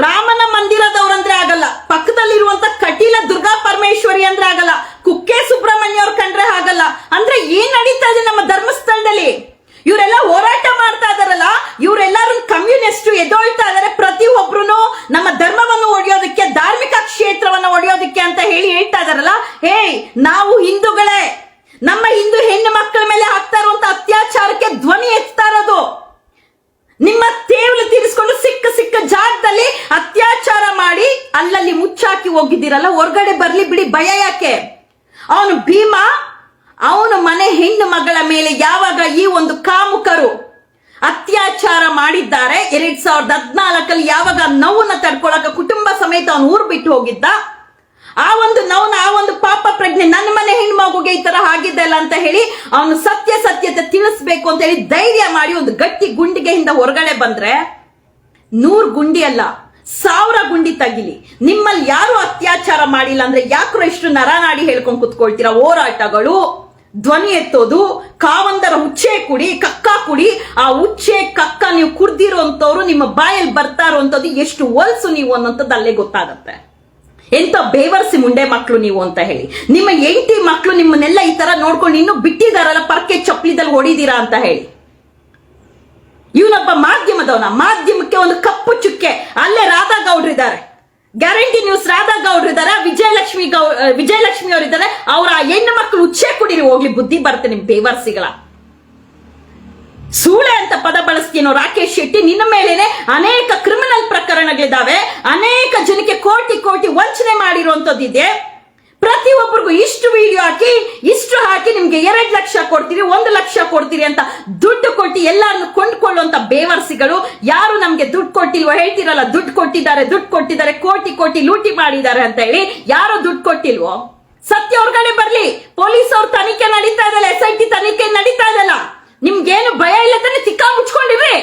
ರಾಮನ ಮಂದಿರದವ್ರಂದ್ರೆ ಆಗಲ್ಲ ಪಕ್ಕದಲ್ಲಿರುವಂತ ಕಟೀಲ ದುರ್ಗಾ ಪರಮೇಶ್ವರಿ ಅಂದ್ರೆ ಆಗಲ್ಲ ಕುಕ್ಕೆ ಸುಬ್ರಹ್ಮಣ್ಯ ಅವ್ರ ಕಂಡ್ರೆ ಆಗಲ್ಲ ಅಂದ್ರೆ ಏನ್ ನಡೀತಾ ಇದೆ ನಮ್ಮ ಧರ್ಮಸ್ಥಳದಲ್ಲಿ ಇವರೆಲ್ಲ ಹೋರಾಟ ಮಾಡ್ತಾ ಇದಾರಲ್ಲ ಇವರೆಲ್ಲರೂ ಕಮ್ಯುನಿಸ್ಟ್ ಎದ್ದೊಳ್ತಾ ಇದಾರೆ ಪ್ರತಿ ಒಬ್ರು ನಮ್ಮ ಧರ್ಮವನ್ನು ಒಡೆಯೋದಕ್ಕೆ ಧಾರ್ಮಿಕ ಕ್ಷೇತ್ರವನ್ನು ಒಡೆಯೋದಕ್ಕೆ ಅಂತ ಹೇಳಿ ಹೇಳ್ತಾ ಇದಾರಲ್ಲ ಹೇಯ್ ನಾವು ಹಿಂದೂಗಳೇ ನಮ್ಮ ಹಿಂದೂ ಹೆಣ್ಣು ಮಕ್ಕಳ ಮೇಲೆ ಆಗ್ತಾ ಇರುವಂತ ಅತ್ಯಾಚಾರಕ್ಕೆ ಧ್ವನಿ ಎತ್ತಾ ಇರೋದು ನಿಮ್ಮ ತೇವಲು ತೀರಿಸ್ಕೊಂಡು ಸಿಕ್ಕ ಸಿಕ್ಕ ಜಾಗದಲ್ಲಿ ಅತ್ಯಾಚಾರ ಮಾಡಿ ಅಲ್ಲಲ್ಲಿ ಮುಚ್ಚಾಕಿ ಹೋಗಿದ್ದೀರಲ್ಲ ಹೊರಗಡೆ ಬರ್ಲಿ ಬಿಡಿ ಭಯ ಯಾಕೆ ಅವನು ಭೀಮ, ಅವನ ಮನೆ ಹೆಣ್ಣು ಮಗಳ ಮೇಲೆ ಯಾವಾಗ ಈ ಒಂದು ಕಾಮುಕರು ಅತ್ಯಾಚಾರ ಮಾಡಿದ್ದಾರೆ, ಎರಡ್ ಸಾವಿರದ ಹದಿನಾಲ್ಕಲ್ಲಿ ಯಾವಾಗ ನೋವನ್ನ ತಡ್ಕೊಳಕ ಕುಟುಂಬ ಸಮೇತ ಅವನು ಊರು ಬಿಟ್ಟು ಹೋಗಿದ್ದ, ಆ ಒಂದು ನೋವನ ಆ ಒಂದು ಪಾಪ ಪ್ರಜ್ಞೆ ನನ್ನ ಮನೆ ಹೆಣ್ಮಗುಗೆ ಈ ತರ ಆಗಿದ್ದಲ್ಲ ಅಂತ ಹೇಳಿ ಅವನು ಸತ್ಯ ಸತ್ಯತೆ ತಿಳಿಸ್ಬೇಕು ಅಂತ ಹೇಳಿ ಧೈರ್ಯ ಮಾಡಿ ಒಂದು ಗಟ್ಟಿ ಗುಂಡಿಗೆಯಿಂದ ಹೊರಗಡೆ ಬಂದ್ರೆ ನೂರ್ ಗುಂಡಿ ಅಲ್ಲ ಸಾವಿರ ಗುಂಡಿ ತಗಿಲಿ. ನಿಮ್ಮಲ್ಲಿ ಯಾರು ಅತ್ಯಾಚಾರ ಮಾಡಿಲ್ಲ ಅಂದ್ರೆ ಯಾಕ್ರೋ ಇಷ್ಟು ನರನಾಡಿ ಹೇಳ್ಕೊಂಡು ಕುತ್ಕೊಳ್ತೀರಾ ಹೋರಾಟಗಳು? ಧ್ವನಿ ಎತ್ತೋದು, ಕಾವಂದರ ಉಚ್ಚೆ ಕುಡಿ, ಕಕ್ಕ ಕುಡಿ, ಆ ಉಚ್ಚೆ ಕಕ್ಕ ನೀವು ಕುಡ್ದಿರೋಂಥವ್ರು ನಿಮ್ಮ ಬಾಯಲ್ಲಿ ಬರ್ತಾ ಎಷ್ಟು ಹೊಲ್ಸು ನೀವು ಅನ್ನೋಂಥದ್ದು ಅಲ್ಲೇ ಗೊತ್ತಾಗತ್ತೆ. ಎಂತ ಬೇವರ್ಸಿ ಮುಂಡೆ ಮಕ್ಕಳು ನೀವು ಅಂತ ಹೇಳಿ. ನಿಮ್ಮ ಎಂಟಿ ಮಕ್ಕಳು ನಿಮ್ಮನ್ನೆಲ್ಲ ಈ ತರ ನೋಡ್ಕೊಂಡು ಇನ್ನು ಬಿಟ್ಟಿದಾರಲ್ಲ, ಪರ್ಕೆ ಚಪ್ಪಲಿದಲ್ಲಿ ಹೊಡಿದೀರಾ ಅಂತ ಹೇಳಿ. ಇವನೊಬ್ಬ ಮಾಧ್ಯಮದವನ, ಮಾಧ್ಯಮಕ್ಕೆ ಒಂದು ಕಪ್ಪು ಚುಕ್ಕೆ. ಅಲ್ಲೇ ರಾಧಾ ಗೌಡ್ರಿದ್ದಾರೆ ಗ್ಯಾರಂಟಿ ನ್ಯೂಸ್ ರಾಧಾ ಗೌಡ್ರಿದ್ದಾರೆ ವಿಜಯಲಕ್ಷ್ಮಿ ಗೌ ವಿಜಯಲಕ್ಷ್ಮಿ ಅವರಿದ್ದಾರೆ ಅವರ ಹೆಣ್ಣು ಮಕ್ಕಳು ಉಚ್ಚೆ ಕುಡಿರಿ, ಹೋಗ್ಲಿ, ಬುದ್ಧಿ ಬರುತ್ತೆ ನಿಮ್ ಬೇವರ್ಸಿಗಳ ಸೂಳೆ ಅಂತ ಪದ ಬಳಸ್ತೀನೋ ರಾಕೇಶ್ ಶೆಟ್ಟಿ ನಿನ್ನ ಮೇಲೇನೆ ಅನೇಕ ಕ್ರಿಮಿನಲ್ ಪ್ರಕರಣಗಳಿದ್ದಾವೆ. ಅನೇಕ ಜನಕ್ಕೆ ಕೋಟಿ ಕೋಟಿ ವಂಚನೆ ಮಾಡಿರುವಂತದ್ದಿದೆ ಪ್ರತಿಯೊಬ್ಬರಿಗೂ ಇಷ್ಟು ವಿಡಿಯೋ ಹಾಕಿ, ಇಷ್ಟು ಹಾಕಿ ನಿಮ್ಗೆ ಎರಡು ಲಕ್ಷ ಕೊಡ್ತೀರಿ, ಒಂದು ಲಕ್ಷ ಕೊಡ್ತೀರಿ ಅಂತ ದುಡ್ಡು ಕೊಟ್ಟು ಎಲ್ಲಾರನ್ನು ಕೊಂಡ್ಕೊಳ್ಳುವಂತ ಬೇವರ್ಸಿಗಳು. ಯಾರು ನಮ್ಗೆ ದುಡ್ಡು ಕೊಟ್ಟಿಲ್ವೋ ಹೇಳ್ತಿರಲ್ಲ, ದುಡ್ಡು ಕೊಟ್ಟಿದ್ದಾರೆ ದುಡ್ಡು ಕೊಟ್ಟಿದ್ದಾರೆ, ಕೋಟಿ ಕೋಟಿ ಲೂಟಿ ಮಾಡಿದ್ದಾರೆ ಅಂತ ಹೇಳಿ ಯಾರು ದುಡ್ಡು ಕೊಟ್ಟಿಲ್ವೋ? ಸತ್ಯ ಹೊರಗಡೆ ಬರ್ಲಿ. ಪೊಲೀಸ್ ಅವ್ರ ತನಿಖೆ ನಡೀತಾ ಇದಲ್ಲ ಎಸ್ ಐ ಟಿ ತನಿಖೆ ನಡೀತಾ ಇದಲ್ಲ ನಿಮ್ಗೇನು ಭಯ ಇಲ್ಲ ತಾನೆ? ಚಿಕ್ಕ ಮುಚ್ಕೊಂಡಿರಿ.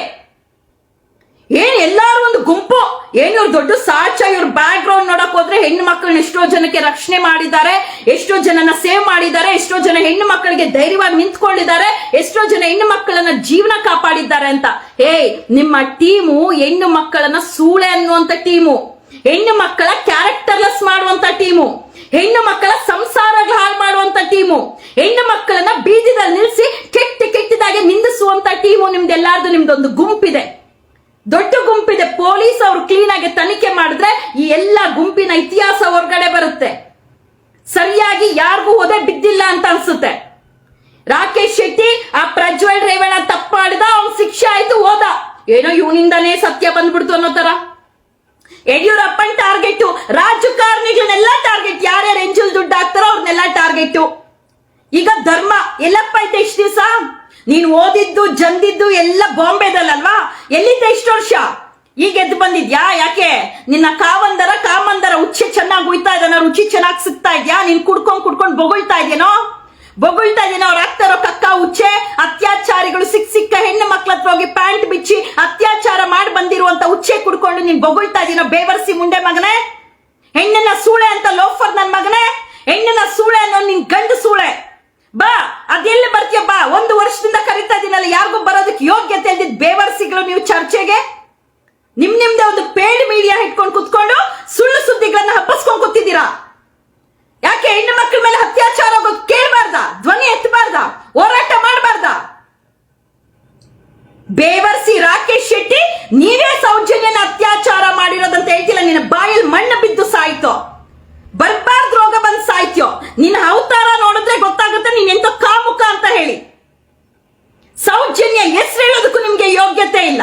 ಏನ್ ಎಲ್ಲಾರು ಒಂದು ಗುಂಪು? ಏನ್ ಇವ್ರು ದೊಡ್ಡ ಸಾಚ ಇವ್ರ ಬ್ಯಾಕ್ ಗ್ರೌಂಡ್ ನೋಡಕ್ ಹೋದ್ರೆ ಹೆಣ್ಣು ಮಕ್ಕಳನ್ನ ಎಷ್ಟೋ ಜನಕ್ಕೆ ರಕ್ಷಣೆ ಮಾಡಿದ್ದಾರೆ, ಎಷ್ಟೋ ಜನನ ಸೇವ್ ಮಾಡಿದ್ದಾರೆ, ಎಷ್ಟೋ ಜನ ಹೆಣ್ಣು ಮಕ್ಕಳಿಗೆ ಧೈರ್ಯವಾಗಿ ನಿಂತ್ಕೊಂಡಿದ್ದಾರೆ, ಎಷ್ಟೋ ಜನ ಹೆಣ್ಣು ಮಕ್ಕಳನ್ನ ಜೀವನ ಕಾಪಾಡಿದ್ದಾರೆ ಅಂತ. ಹೇ ನಿಮ್ಮ ಟೀಮು ಹೆಣ್ಣು ಮಕ್ಕಳನ್ನ ಸೂಳೆ ಅನ್ನುವಂತ ಟೀಮು. ಹೆಣ್ಣು ಮಕ್ಕಳ ಕ್ಯಾರೆಕ್ಟರ್ಲೆಸ್ ಮಾಡುವಂತ ಟೀಮು. ಹೆಣ್ಣು ಮಕ್ಕಳ ಸಂಸಾರಗಳು ಹಾಳು ಮಾಡುವಂತ ಟೀಮು. ಹೆಣ್ಣು ಮಕ್ಕಳನ್ನ ಬೀದಿದಲ್ಲಿ ನಿಲ್ಲಿಸಿ ಕೆಟ್ಟ ಕೆಟ್ಟದಾಗಿ ನಿಂದಿಸುವಂತ ಟೀಮು ನಿಮ್ದೆಲ್ಲಾರ್ದು ನಿಮ್ದೊಂದು ಗುಂಪಿದೆ. ದೊಡ್ಡ ಗುಂಪಿದೆ, ಪೊಲೀಸ್ ಅವರು ಕ್ಲೀನ್ ಆಗಿ ತನಿಖೆ ಮಾಡಿದ್ರೆ ಈ ಎಲ್ಲ ಗುಂಪಿನ ಇತಿಹಾಸ ಹೊರಗಡೆ ಬರುತ್ತೆ. ಸರಿಯಾಗಿ ಯಾರಿಗೂ ಹೋದೆ ಬಿದ್ದಿಲ್ಲ ಅಂತ ಅನ್ಸುತ್ತೆ. ರಾಕೇಶ್ ಶೆಟ್ಟಿ, ಆ ಪ್ರಜ್ವಲ್ ರೇವಣ್ಣ ತಪ್ಪಾಡಿದ ಅವ್ನ ಶಿಕ್ಷೆ ಆಯ್ತು, ಹೋದ. ಏನೋ ಇವನಿಂದನೇ ಸತ್ಯ ಬಂದ್ಬಿಡ್ತು ಅನ್ನೋ ತರ ಯಡಿಯೂರಪ್ಪನ್ ಟಾರ್ಗೆಟ್ ರಾಜಕಾರಣಿಗಳನ್ನೆಲ್ಲ ಟಾರ್ಗೆಟ್ ಯಾರ್ಯಾರು ಎಂಜಲ್ ದುಡ್ಡು ಹಾಕ್ತಾರೋ ಅವ್ರನ್ನೆಲ್ಲ ಟಾರ್ಗೆಟ್ ಈಗ ಧರ್ಮ, ಎಲ್ಲಪ್ಪ ಐತೆ ಇಷ್ಟು ದಿವಸ? ನೀನು ಓದಿದ್ದು, ಜಂದಿದ್ದು ಎಲ್ಲ ಬಾಂಬೆದಲ್ಲಲ್ವಾ? ಎಲ್ಲಿದ್ದ ಇಷ್ಟು ವರ್ಷ? ಈಗ ಎದ್ದು ಬಂದಿದ್ಯಾ? ಯಾಕೆ? ನಿನ್ನ ಕಾವಂದರ, ಕಾಮಂದರ ಉಚ್ಚೆ ಚೆನ್ನಾಗಿ ಉಯ್ತಾ ರುಚಿ ಚೆನ್ನಾಗಿ ಸಿಗ್ತಾ ಇದ್ಯಾ? ನೀನ್ ಕುಡ್ಕೊಂಡ್ ಕುಡ್ಕೊಂಡ್ ಬೊಗಳ್ತಾ ಇದೇನೋ ಬೊಗಳ್ತಾ ಇದೇನೋ ಅವ್ರ ಆಗ್ತಾರೋ ಕಕ್ಕ ಉಚ್ಚೆ ಅತ್ಯಾಚಾರಿಗಳು ಸಿಕ್ಕ ಸಿಕ್ಕ ಹೆಣ್ಣು ಮಕ್ಳ ಹತ್ರ ಹೋಗಿ ಪ್ಯಾಂಟ್ ಬಿಚ್ಚಿ ಅತ್ಯಾಚಾರ ಮಾಡಿ ಬಂದಿರುವಂತ ಉಚ್ಚೆ ಕುಡ್ಕೊಂಡು ನೀನ್ ಬೊಗಳ್ತಾ ಇದೀನೋ ಬೇವರ್ಸಿ ಮುಂಡೆ ಮಗನೇ? ಹೆಣ್ಣನ್ನ ಸೂಳೆ ಅಂತ ಲೋಫರ್ ನನ್ ಮಗನೇ? ಹೆಣ್ಣನ್ನ ಸೂಳೆ ಅನ್ನೋ ನಿನ್ ಗಂಡು ಸೂಳೆ? ಬಾ ಅದೆಲ್ಲಿ ಬರ್ತೀಯ? ಬಾ, ಒಂದು ವರ್ಷದಿಂದ ಕರಿತಾ ಇದೀನಲ್ಲ, ಯಾರಿಗೂ ಬರೋದಕ್ಕೆ ಯೋಗ್ಯತೆ ಇಲ್ದಿದ್ ಬೇವರ್ಸಿಗಳು ನೀವು ಚರ್ಚೆಗೆ? ನಿಮ್ ನಿಮ್ದೇ ಒಂದು ಪೇಡ್ ಮೀಡಿಯಾ ಇಟ್ಕೊಂಡು ಕುತ್ಕೊಂಡು ಸುಳ್ಳು ಸುದ್ದಿಗಳನ್ನ ಹಬ್ಬಸ್ಕೊಂಡ್ ಕೂತಿದ್ದೀರಾ? ಯಾಕೆ ಹೆಣ್ಣು ಮಕ್ಕಳ ಮೇಲೆ ಅತ್ಯಾಚಾರ ಆಗೋದು ಕೇಳಬಾರ್ದ? ಧ್ವನಿ ಎತ್ತಬಾರ್ದ? ಹೋರಾಟ ಮಾಡಬಾರ್ದ? ಬೇವರ್ಸಿ ರಾಕೇಶ್ ಶೆಟ್ಟಿ, ನೀವೇ ಸೌಜನ್ಯನ ಅತ್ಯಾಚಾರ ಮಾಡಿರೋದಂತ ಹೇಳ್ತಿಲ್ಲ, ನಿನ್ನ ಬಾಯಲ್ಲಿ ಮಣ್ಣು ಬಿದ್ದು ಸಾಯ್ತು. ಬರ್ಬಾರ್ದು ರೋಗ ಬಂದ್ ಸಾಯ್ತ್ಯೋ. ನಿನ್ನ ಅವತಾರ ನೋಡಿದ್ರೆ ಗೊತ್ತಾಗುತ್ತೆ ನೀನ್ ಎಂತ ಕಾಮುಕ ಅಂತ ಹೇಳಿ. ಸೌಜನ್ಯ ಹೆಸರು ಹೇಳೋದಕ್ಕೂ ನಿಮ್ಗೆ ಯೋಗ್ಯತೆ ಇಲ್ಲ.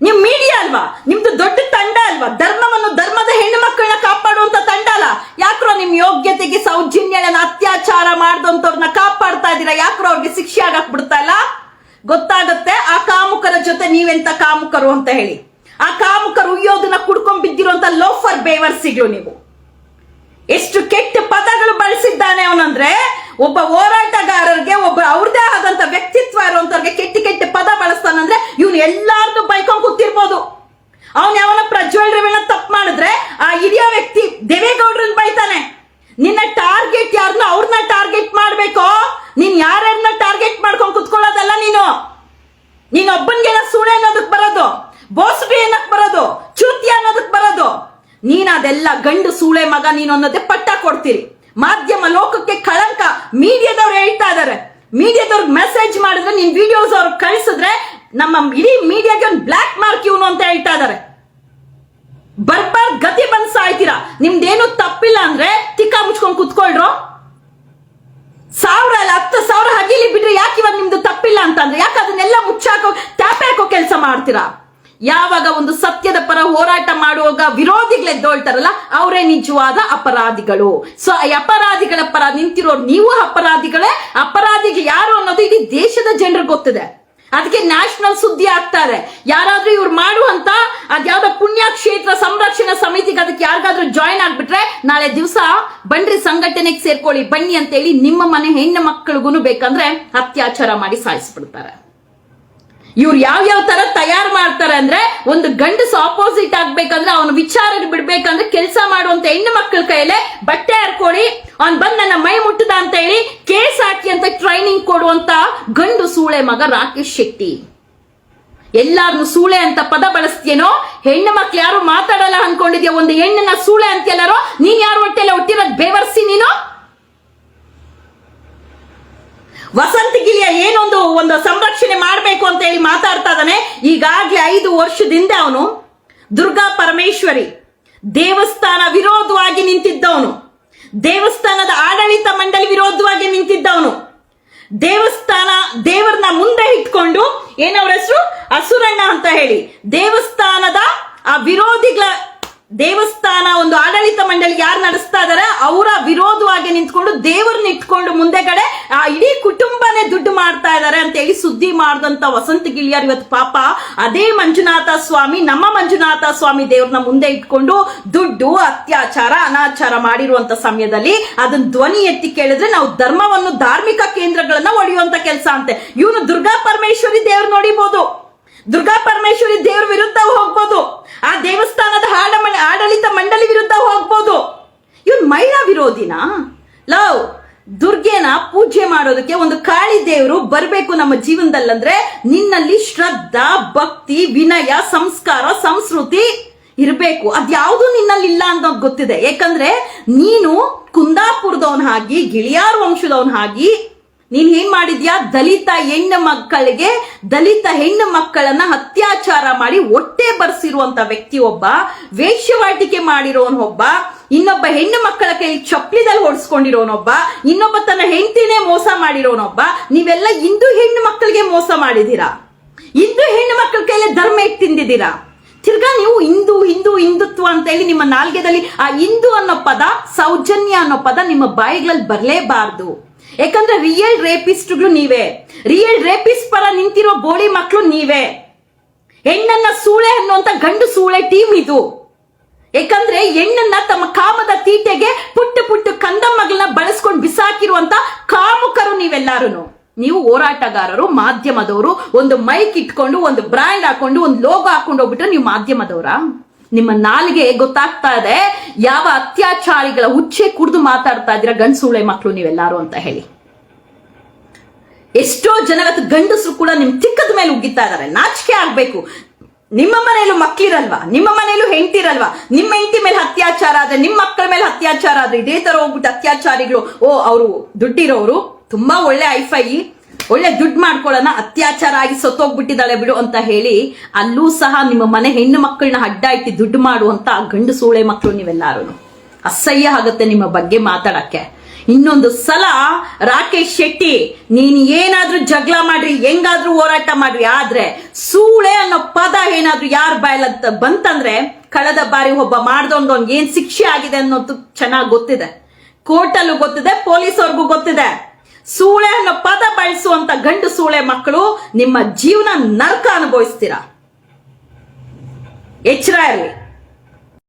ನಿಮ್ ಮೀಡಿಯಾ ಅಲ್ವಾ? ನಿಮ್ದು ದೊಡ್ಡ ತಂಡ ಅಲ್ವಾ? ಧರ್ಮವನ್ನು ಧರ್ಮದ ಹೆಣ್ಣು ಮಕ್ಕಳನ್ನ ಕಾಪಾಡುವಂತ ತಂಡ ಅಲ್ಲ. ಯಾಕ್ರೋ ನಿಮ್ ಯೋಗ್ಯತೆಗೆ ಸೌಜನ್ಯನ ಅತ್ಯಾಚಾರ ಮಾಡಿದಂತವ್ರನ್ನ ಕಾಪಾಡ್ತಾ ಇದ್ದೀರಾ ಯಾಕ್ರೋ ಅವ್ರಿಗೆ ಶಿಕ್ಷೆ ಆಗಕ್ ಬಿಡ್ತಾ ಇಲ್ಲ? ಗೊತ್ತಾಗತ್ತೆ ಆ ಕಾಮುಕರ ಜೊತೆ ನೀವೆಂತ ಕಾಮುಕರು ಅಂತ ಹೇಳಿ. ಆ ಕಾಮುಕರು ಉಯ್ಯೋದನ್ನ ಕುಡ್ಕೊಂಡ್ ಬಿದ್ದಿರುವಂತ ಲೋಫರ್ ಬೇವರ್ಸಿಗಳು ನೀವು. ಎಷ್ಟು ಕೆಟ್ಟ ಪದಗಳು ಬಳಸಿದ್ದಾನೆ ಅವನಂದ್ರೆ ಒಬ್ಬ ಹೋರಾಟಗಾರರಿಗೆ, ಒಬ್ಬ ಅವ್ರದೇ ಆದಂತ ವ್ಯಕ್ತಿತ್ವ ಇರುವಂತವ್ರಿಗೆ ಕೆಟ್ಟ ಕೆಟ್ಟ ಪದ ಬಳಸ್ತಾನಂದ್ರೆ ಇವನು ಎಲ್ಲಾರ್ದು ಬೈಕೊಂಡ್ ಕೂತಿರ್ಬೋದು. ಅವನ್ ಯಾವನ ಪ್ರಜ್ವಲ್ ರೇವಣ್ಣ ತಪ್ಪು ಮಾಡಿದ್ರೆ ಆ ಹಿರಿಯ ವ್ಯಕ್ತಿ ದೇವೇಗೌಡ್ರನ್ನ ಬೈತಾನೆ ನಿನ್ನ ಟಾರ್ಗೆಟ್ ಯಾರನ್ನ ಅವ್ರನ್ನ ಟಾರ್ಗೆಟ್ ಮಾಡ್ಬೇಕು ನೀನ್ ಯಾರ್ಯಾರನ್ನ ಟಾರ್ಗೆಟ್ ಮಾಡ್ಕೊಂಡ್ ಕುತ್ಕೊಳ್ಳೋದಲ್ಲ ನೀನು ನೀನ್ ಒಬ್ಬನ್ಗೆಲ್ಲ ಸುಳೆ ಅನ್ನೋದಕ್ ಬರೋದು ಬೋಸ್ಬಿ ಅನ್ನಕ್ ಬರೋದು ಚೂತಿ ಅನ್ನೋದಕ್ ಬರೋದು ನೀನ್ ಅದೆಲ್ಲ ಗಂಡು ಸೂಳೆ ಮಗ ನೀನು ಅನ್ನೋದೇ ಪಟ್ಟ ಕೊಡ್ತೀರಿ. ಮಾಧ್ಯಮ ಲೋಕಕ್ಕೆ ಕಳಂಕ ಮೀಡಿಯಾದವ್ರು ಹೇಳ್ತಾ ಇದಾರೆ. ಮೀಡಿಯಾದವ್ರಿಗೆ ಮೆಸೇಜ್ ಮಾಡಿದ್ರೆ ನಿನ್ ವಿಡಿಯೋಸ್ ಅವ್ರು ಕಳಿಸಿದ್ರೆ ನಮ್ಮ ಇಡೀ ಮೀಡಿಯಾಗೆ ಒಂದು ಬ್ಲಾಕ್ ಮಾರ್ಕ್ ಇವನು ಅಂತ ಹೇಳ್ತಾ ಇದಾರೆ. ಬರ್ಬಾರ್, ಗತಿ ಬಂದ್ ಸಾಯ್ತೀರಾ? ನಿಮ್ದೇನು ತಪ್ಪಿಲ್ಲ ಅಂದ್ರೆ ತಿಕ್ಕ ಮುಚ್ಕೊಂಡ್ ಕುತ್ಕೊಳ್ರು. ಸಾವಿರ ಅಲ್ಲ, ಹತ್ತು ಸಾವಿರ ಹಗಿಲಿ ಬಿಡ್ರಿ ಯಾಕೆ ಇವಾಗ ನಿಮ್ದು ತಪ್ಪಿಲ್ಲ ಅಂತಂದ್ರೆ ಯಾಕೆ ಅದನ್ನೆಲ್ಲ ಮುಚ್ಚಾಕೋ, ತ್ಯಾಪೆ ಹಾಕೋ ಕೆಲಸ ಮಾಡ್ತೀರಾ? ಯಾವಾಗ ಒಂದು ಸತ್ಯದ ಪರ ಹೋರಾಟ ಮಾಡುವಾಗ ವಿರೋಧಿಗಳೆದ್ದೋಳ್ತಾರಲ್ಲ ಅವರೇ ನಿಜವಾದ ಅಪರಾಧಿಗಳು. ಸೊ ಈ ಅಪರಾಧಿಗಳ ಪರ ನಿಂತಿರೋರು ನೀವು ಅಪರಾಧಿಗಳೇ? ಅಪರಾಧಿಗೆ ಯಾರು ಅನ್ನೋದು ಇಡೀ ದೇಶದ ಜನರಿಗೆ ಗೊತ್ತಿದೆ. ಅದಕ್ಕೆ ನ್ಯಾಷನಲ್ ಸುದ್ದಿ ಆಗ್ತಾರೆ ಯಾರಾದ್ರೂ ಇವ್ರು ಮಾಡುವಂತ ಅದ್ಯಾವ್ದೋ ಪುಣ್ಯಕ್ಷೇತ್ರ ಸಂರಕ್ಷಣಾ ಸಮಿತಿಗೆ ಅದಕ್ಕೆ ಯಾರಿಗಾದ್ರೂ ಜಾಯಿನ್ ಆಗ್ಬಿಟ್ರೆ, ನಾಳೆ ದಿವಸ ಬನ್ರಿ ಸಂಘಟನೆಗೆ ಸೇರ್ಕೊಳ್ಳಿ, ಬನ್ನಿ ಅಂತೇಳಿ ನಿಮ್ಮ ಮನೆ ಹೆಣ್ಣು ಮಕ್ಕಳಿಗೂ ಬೇಕಂದ್ರೆ ಅತ್ಯಾಚಾರ ಮಾಡಿ ಸಾಯಿಸ್ಬಿಡ್ತಾರೆ. ಇವ್ರು ಯಾವ ಯಾವ ತರ ತಯಾರು ಒಂದು ಗಂಡಸ ಆಪೋಸಿಟ್ ಆಗ್ಬೇಕಂದ್ರೆ ಅವನ ವಿಚಾರ ಬಿಡ್ಬೇಕಂದ್ರೆ ಕೆಲಸ ಮಾಡುವಂತ ಹೆಣ್ಣು ಮಕ್ಕಳ ಕೈಯಲ್ಲೇ ಬಟ್ಟೆ ಹರ್ಕೊಳ್ಳಿ. ಅವ್ನ್ ಬಂದ್ ನನ್ನ ಮೈ ಮುಟ್ಟದ ಅಂತ ಹೇಳಿ ಕೇಸ್ ಹಾಕಿ ಅಂತ ಟ್ರೈನಿಂಗ್ ಕೊಡುವಂತ ಗಂಡು ಸೂಳೆ ಮಗ ರಾಕೇಶ್ ಶೆಟ್ಟಿ. ಎಲ್ಲಾರ್ನು ಸೂಳೆ ಅಂತ ಪದ ಬಳಸ್ತೀನೋ ಹೆಣ್ಣು ಮಕ್ಳು ಯಾರು ಮಾತಾಡಲ್ಲ ಅನ್ಕೊಂಡಿದ್ಯಾ? ಒಂದು ಹೆಣ್ಣನ್ನ ಸೂಳೆ ಅಂತ ಅಂತೆಲ್ಲಾರೋ ನೀನ್ ಯಾರು ಹೊಟ್ಟೆಲ್ಲ ಹುಟ್ಟಿರೋದ್? ಬೇವರ್ಸಿ ನೀನು? ವಸಂತ ಗಿಳಿಯ ಏನೊಂದು ಒಂದು ಸಂರಕ್ಷಣೆ ಮಾಡಬೇಕು ಅಂತ ಹೇಳಿ ಮಾತಾಡ್ತಾ ಇದ್ದಾನೆ. ಈಗಾಗಲೇ ಐದು ವರ್ಷದಿಂದ ಅವನು ದುರ್ಗಾ ಪರಮೇಶ್ವರಿ ದೇವಸ್ಥಾನ ವಿರೋಧವಾಗಿ ನಿಂತಿದ್ದವನು. ದೇವಸ್ಥಾನದ ಆಡಳಿತ ಮಂಡಳಿ ವಿರೋಧವಾಗಿ ನಿಂತಿದ್ದವನು. ದೇವಸ್ಥಾನ ದೇವರನ್ನ ಮುಂದೆ ಇಟ್ಕೊಂಡು ಏನವ್ರ ಹೆಸರು? ಅಸುರಣ್ಣ ಅಂತ ಹೇಳಿ. ದೇವಸ್ಥಾನದ ಆ ವಿರೋಧಿಗಳ ದೇವಸ್ಥಾನ ಒಂದು ಆಡಳಿತ ಮಂಡಳಿ ಯಾರು ನಡೆಸ್ತಾ ಇದಾರೆ? ಅವರ ವಿರೋಧವಾಗಿ ನಿಂತ್ಕೊಂಡು ದೇವರನ್ನ ಇಟ್ಕೊಂಡು ಮುಂದೆಗಡೆ, ಆ, ಇಡೀ ಕುಟುಂಬನೇ ದುಡ್ಡು ಮಾಡ್ತಾ ಇದ್ದಾರೆ ಅಂತ ಹೇಳಿ ಸುದ್ದಿ ಮಾಡಿದಂತ ವಸಂತ ಗಿಳಿಯರ್ ಇವತ್ತು ಪಾಪ. ಅದೇ ಮಂಜುನಾಥ ಸ್ವಾಮಿ, ನಮ್ಮ ಮಂಜುನಾಥ ಸ್ವಾಮಿ ದೇವ್ರನ್ನ ಮುಂದೆ ಇಟ್ಕೊಂಡು ದುಡ್ಡು, ಅತ್ಯಾಚಾರ, ಅನಾಚಾರ ಮಾಡಿರುವಂತ ಸಮಯದಲ್ಲಿ ಅದನ್ನ ಧ್ವನಿ ಎತ್ತಿ ಕೇಳಿದ್ರೆ ನಾವು ಧರ್ಮವನ್ನು ಧಾರ್ಮಿಕ ಕೇಂದ್ರಗಳನ್ನ ಒಡೆಯುವಂತ ಕೆಲಸ ಅಂತೆ. ಇವನು ದುರ್ಗಾ ಪರಮೇಶ್ವರಿ ದೇವ್ರು ನೋಡಿಬಹುದು ದುರ್ಗಾ ಪರಮೇಶ್ವರಿ ದೇವ್ರ ವಿರುದ್ಧ ಹೋಗ್ಬೋದು. ಆ ದೇವಸ್ಥಾನದ ಆಡ ಆಡಳಿತ ಮಂಡಳಿ ವಿರುದ್ಧ ಹೋಗ್ಬೋದು. ಇವನ್ ಮಹಿಳಾ ವಿರೋಧಿನಾ? ಲವ್, ದುರ್ಗೆನ ಪೂಜೆ ಮಾಡೋದಕ್ಕೆ ಒಂದು ಕಾಳಿ ದೇವರು ಬರಬೇಕು ನಮ್ಮ ಜೀವನದಲ್ಲಂದ್ರೆ ನಿನ್ನಲ್ಲಿ ಶ್ರದ್ಧಾ, ಭಕ್ತಿ, ವಿನಯ, ಸಂಸ್ಕಾರ, ಸಂಸ್ಕೃತಿ ಇರಬೇಕು. ಅದ್ಯಾವುದು ನಿನ್ನಲ್ಲಿ ಇಲ್ಲ ಅನ್ನೋದು ಗೊತ್ತಿದೆ. ಯಾಕಂದ್ರೆ ನೀನು ಕುಂದಾಪುರದವನ್ ಆಗಿ ಗಿಳಿಯಾರ್ ವಂಶದವನ್ ಆಗಿ ನೀನ್ ಏನ್ ಮಾಡಿದ್ಯಾ? ದಲಿತ ಹೆಣ್ಣು ಮಕ್ಕಳಿಗೆ, ದಲಿತ ಹೆಣ್ಣು ಮಕ್ಕಳನ್ನ ಅತ್ಯಾಚಾರ ಮಾಡಿ ಒಟ್ಟೆ ಬರ್ಸಿರುವಂತ ವ್ಯಕ್ತಿ ಒಬ್ಬ ವೇಶ್ಯವಾಟಿಕೆ ಮಾಡಿರೋನೊಬ್ಬ ಇನ್ನೊಬ್ಬ ಹೆಣ್ಣು ಮಕ್ಕಳ ಕೈ ಚಪ್ಪಲಿದಲ್ಲಿ ಹೊಡ್ಸ್ಕೊಂಡಿರೋನೊಬ್ಬ ಇನ್ನೊಬ್ಬ ತನ್ನ ಹೆಂಡತಿನೇ ಮೋಸ ಮಾಡಿರೋನೊಬ್ಬ ನೀವೆಲ್ಲ ಹಿಂದೂ ಹೆಣ್ಣು ಮಕ್ಕಳಿಗೆ ಮೋಸ ಮಾಡಿದೀರಾ ಹಿಂದೂ ಹೆಣ್ಣು ಮಕ್ಕಳ ಕೈಲೇ ಧರ್ಮ ಇಟ್ಟು ತಿಂದಿದ್ದೀರಾ? ತಿರ್ಗಾ ನೀವು ಹಿಂದೂ ಹಿಂದೂ ಹಿಂದುತ್ವ ಅಂತ ಹೇಳಿ ನಿಮ್ಮ ನಾಲ್ಗೆದಲ್ಲಿ ಆ ಹಿಂದೂ ಅನ್ನೋ ಪದ, ಸೌಜನ್ಯ ಅನ್ನೋ ಪದ ನಿಮ್ಮ ಬಾಯಿಗಳಲ್ಲಿ ಬರಲೇಬಾರ್ದು. ಯಾಕಂದ್ರೆ ರಿಯಲ್ ರೇಪಿಸ್ಟ್ಗಳು ನೀವೇ. ರಿಯಲ್ ರೇಪಿಸ್ಟ್ ಪರ ನಿಂತಿರೋ ಬೋಳಿ ಮಕ್ಕಳು ನೀವೇ. ಹೆಣ್ಣನ್ನ ಸೂಳೆ ಅನ್ನುವಂತ ಗಂಡು ಸೂಳೆ ಟೀಮ್ ಇದು. ಯಾಕಂದ್ರೆ ಹೆಣ್ಣನ್ನ ತಮ್ಮ ಕಾಮದ ತೀಟೆಗೆ ಪುಟ್ಟು ಪುಟ್ಟ ಕಂದಮ್ಮಗಳನ್ನ ಬಳಸ್ಕೊಂಡು ಬಿಸಾಕಿರುವಂತ ಕಾಮುಕರು ನೀವೆಲ್ಲಾರು ನೀವು ಹೋರಾಟಗಾರರು, ಮಾಧ್ಯಮದವರು, ಒಂದು ಮೈಕ್ ಇಟ್ಕೊಂಡು, ಒಂದು ಬ್ರ್ಯಾಂಡ್ ಹಾಕೊಂಡು, ಒಂದು ಲೋಗೋ ಹಾಕೊಂಡು ಹೋಗ್ಬಿಟ್ರೆ ನೀವು ಮಾಧ್ಯಮದವರ? ನಿಮ್ಮ ನಾಲಿಗೆ ಗೊತ್ತಾಗ್ತಾ ಇದೆ, ಯಾವ ಅತ್ಯಾಚಾರಿಗಳ ಹುಚ್ಚೆ ಕುಡಿದು ಮಾತಾಡ್ತಾ ಇದ್ದೀರಾ ಗಂಡಸುಳೆ ಮಕ್ಕಳು ನೀವೆಲ್ಲಾರು ಅಂತ ಹೇಳಿ. ಎಷ್ಟೋ ಜನ ಗಂಡಸರು ಕೂಡ ನಿಮ್ ತಿಕ್ಕದ ಮೇಲೆ ಉಗ್ಗಿತಾ ಇದ್ದಾರೆ ನಾಚಿಕೆ ಆಗ್ಬೇಕು. ನಿಮ್ಮ ಮನೆಯಲ್ಲೂ ಮಕ್ಳಿರಲ್ವಾ? ನಿಮ್ಮ ಮನೆಯಲ್ಲೂ ಹೆಂಡತಿರಲ್ವಾ? ನಿಮ್ಮ ಹೆಂಡತಿ ಮೇಲೆ ಅತ್ಯಾಚಾರ ಆದ್ರೆ, ನಿಮ್ಮ ಮಕ್ಕಳ ಮೇಲೆ ಅತ್ಯಾಚಾರ ಆದ್ರೆ, ಇದೇ ತರ ಹೋಗ್ಬಿಟ್ಟು ಅತ್ಯಾಚಾರಿಗಳು, ಓ, ಅವರು ದುಡ್ಡಿರೋರು, ತುಂಬಾ ಒಳ್ಳೆ ಐಫೈ ಒಳ್ಳೆ ದುಡ್ಡು ಮಾಡ್ಕೊಳ್ಳೋಣ, ಅತ್ಯಾಚಾರ ಆಗಿ ಸತ್ತೋಗ್ಬಿಟ್ಟಿದ್ದಾಳೆ ಬಿಡು ಅಂತ ಹೇಳಿ ಅಲ್ಲೂ ಸಹ ನಿಮ್ಮ ಮನೆ ಹೆಣ್ಣು ಮಕ್ಕಳನ್ನ ಅಡ್ಡ ಇಟ್ಟು ದುಡ್ಡು ಮಾಡುವಂತ ಗಂಡು ಸೂಳೆ ಮಕ್ಕಳು ನೀವೆಲ್ಲಾರು ಅಸಹ್ಯ ಆಗುತ್ತೆ ನಿಮ್ಮ ಬಗ್ಗೆ ಮಾತಾಡಕ್ಕೆ. ಇನ್ನೊಂದು ಸಲ ರಾಕೇಶ್ ಶೆಟ್ಟಿ, ನೀನ್ ಏನಾದ್ರೂ ಜಗಳ ಮಾಡ್ರಿ, ಹೆಂಗಾದ್ರೂ ಹೋರಾಟ ಮಾಡ್ರಿ, ಆದ್ರೆ ಸೂಳೆ ಅನ್ನೋ ಪದ ಏನಾದ್ರೂ ಯಾರ ಬಾಯಲ್ಲಂತ ಬಂತಂದ್ರೆ ಕಳೆದ ಬಾರಿ ಒಬ್ಬ ಮಾಡ್ದೊಂದೊಂದು ಏನ್ ಶಿಕ್ಷೆ ಆಗಿದೆ ಅನ್ನೋದು ಚೆನ್ನಾಗಿ ಗೊತ್ತಿದೆ. ಕೋರ್ಟಲ್ಲೂ ಗೊತ್ತಿದೆ ಪೊಲೀಸ್ ಅವ್ರಿಗೂ ಗೊತ್ತಿದೆ. ಸೂಳೆ ಅನ್ನೋ ಪದ ಬಳಸುವಂತ ಗಂಡು ಸೂಳೆ ಮಕ್ಕಳು ನಿಮ್ಮ ಜೀವನ ನರಕ ಅನುಭವಿಸ್ತೀರಾ? ಎಚ್ಚರ ಇರಲಿ.